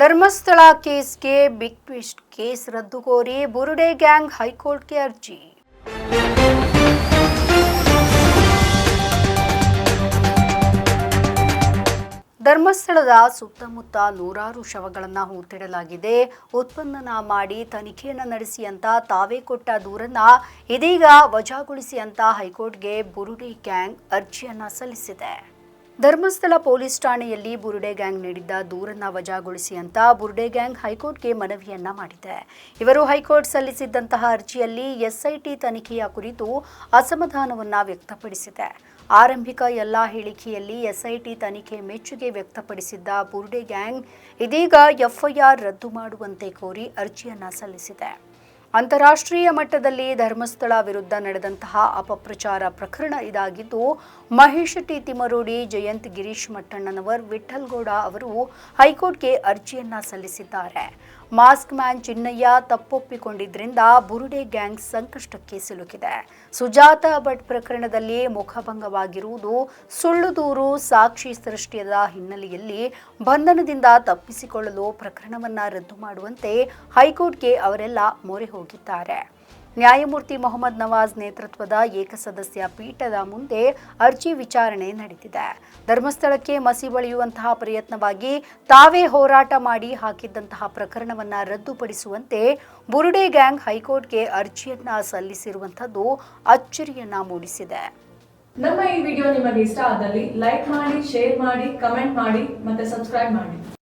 ಧರ್ಮಸ್ಥಳ ಕೇಸ್ಗೆ big twist case ರದ್ದು ಕೋರಿ ಬುರುಡೆ ಗ್ಯಾಂಗ್ ಹೈಕೋರ್ಟ್ಗೆ ಅರ್ಜಿ. ಧರ್ಮಸ್ಥಳದ ಸುತ್ತಮುತ್ತ ನೂರಾರು ಶವಗಳನ್ನು ಹೂತಿಡಲಾಗಿದೆ. ಉತ್ಪನ್ನನ ಮಾಡಿ ತನಿಖೆಯನ್ನು ನಡೆಸಿ ಅಂತ ತಾವೇ ಕೊಟ್ಟ ದೂರನ್ನು ಇದೀಗ ವಜಾಗೊಳಿಸಿ ಅಂತ ಹೈಕೋರ್ಟ್ಗೆ ಬುರುಡೆ ಗ್ಯಾಂಗ್ ಅರ್ಜಿಯನ್ನು ಸಲ್ಲಿಸಿದೆ. ಧರ್ಮಸ್ಥಳ ಪೊಲೀಸ್ ಠಾಣೆಯಲ್ಲಿ ಬುರುಡೆ ಗ್ಯಾಂಗ್ ನೀಡಿದ್ದ ದೂರನ್ನ ವಜಾಗೊಳಿಸಿ ಅಂತ ಬುರುಡೆ ಗ್ಯಾಂಗ್ ಹೈಕೋರ್ಟ್ಗೆ ಮನವಿಯನ್ನ ಮಾಡಿದೆ. ಇವರು ಹೈಕೋರ್ಟ್ ಸಲ್ಲಿಸಿದ್ದಂತಹ ಅರ್ಜಿಯಲ್ಲಿ ಎಸ್ಐಟಿ ತನಿಖೆಯ ಕುರಿತು ಅಸಮಾಧಾನವನ್ನ ವ್ಯಕ್ತಪಡಿಸಿದೆ. ಆರಂಭಿಕ ಎಲ್ಲ ಹೇಳಿಕೆಯಲ್ಲಿ ಎಸ್ಐಟಿ ತನಿಖೆ ಮೆಚ್ಚುಗೆ ವ್ಯಕ್ತಪಡಿಸಿದ್ದ ಬುರುಡೆ ಗ್ಯಾಂಗ್ ಇದೀಗ ಎಫ್ಐಆರ್ ರದ್ದು ಮಾಡುವಂತೆ ಕೋರಿ ಅರ್ಜಿಯನ್ನ ಸಲ್ಲಿಸಿದೆ. ಅಂತಾರಾಷ್ಟ್ರೀಯ ಮಟ್ಟದಲ್ಲಿ ಧರ್ಮಸ್ಥಳ ವಿರುದ್ಧ ನಡೆದಂತಹ ಅಪಪ್ರಚಾರ ಪ್ರಕರಣ ಇದಾಗಿದ್ದು, ಮಹೇಶ್ ಟಿ ತಿಮರೋಡಿ ಜಯಂತ್ ಗಿರೀಶ್ ಮಟ್ಟಣ್ಣನವರ್ ವಿಠಲ್ಗೌಡ ಅವರು ಹೈಕೋರ್ಟ್ಗೆ ಅರ್ಜಿಯನ್ನ ಸಲ್ಲಿಸಿದ್ದಾರೆ. ಮಾಸ್ಕ್ ಮ್ಯಾನ್ ಚಿನ್ನಯ್ಯ ತಪ್ಪೊಪ್ಪಿಕೊಂಡಿದ್ದರಿಂದ ಬುರುಡೆ ಗ್ಯಾಂಗ್ ಸಂಕಷ್ಟಕ್ಕೆ ಸಿಲುಕಿದೆ. ಸುಜಾತ ಭಟ್ ಪ್ರಕರಣದಲ್ಲಿ ಮುಖಭಂಗವಾಗಿರುವುದು ಸುಳ್ಳು ದೂರು, ಸಾಕ್ಷಿ ಸೃಷ್ಟಿಯದ ಹಿನ್ನೆಲೆಯಲ್ಲಿ ಬಂಧನದಿಂದ ತಪ್ಪಿಸಿಕೊಳ್ಳಲು ಪ್ರಕರಣವನ್ನ ರದ್ದು ಮಾಡುವಂತೆ ಹೈಕೋರ್ಟ್ಗೆ ಅವರೆಲ್ಲ ಮೊರೆ ಹೋಗಿದ್ದಾರೆ. ನ್ಯಾಯಮೂರ್ತಿ ಮೊಹಮ್ಮದ್ ನವಾಜ್ ನೇತೃತ್ವದ ಏಕಸದಸ್ಯ ಪೀಠದ ಮುಂದೆ ಅರ್ಜಿ ವಿಚಾರಣೆ ನಡೆದಿದೆ ಧರ್ಮಸ್ಥಳಕ್ಕೆ ಮಸಿ ಬಳಿಯುವಂತಹ ಪ್ರಯತ್ನವಾಗಿ ತಾವೇ ಹೋರಾಟ ಮಾಡಿ ಹಾಕಿದ್ದಂತಹ ಪ್ರಕರಣವನ್ನ ರದ್ದುಪಡಿಸುವಂತೆ ಬುರುಡೆ ಗ್ಯಾಂಗ್ ಹೈಕೋರ್ಟ್ಗೆ ಅರ್ಜಿಯನ್ನ ಸಲ್ಲಿಸಿರುವಂಥದ್ದು ಅಚ್ಚರಿಯನ್ನ ಮೂಡಿಸಿದೆ. ನಮ್ಮ ಈ ವಿಡಿಯೋ ನಿಮಗೆ ಇಷ್ಟ ಆದಲ್ಲಿ ಲೈಕ್ ಮಾಡಿ, ಶೇರ್ ಮಾಡಿ, ಕಮೆಂಟ್ ಮಾಡಿ ಮತ್ತೆ ಸಬ್ಸ್ಕ್ರೈಬ್ ಮಾಡಿ.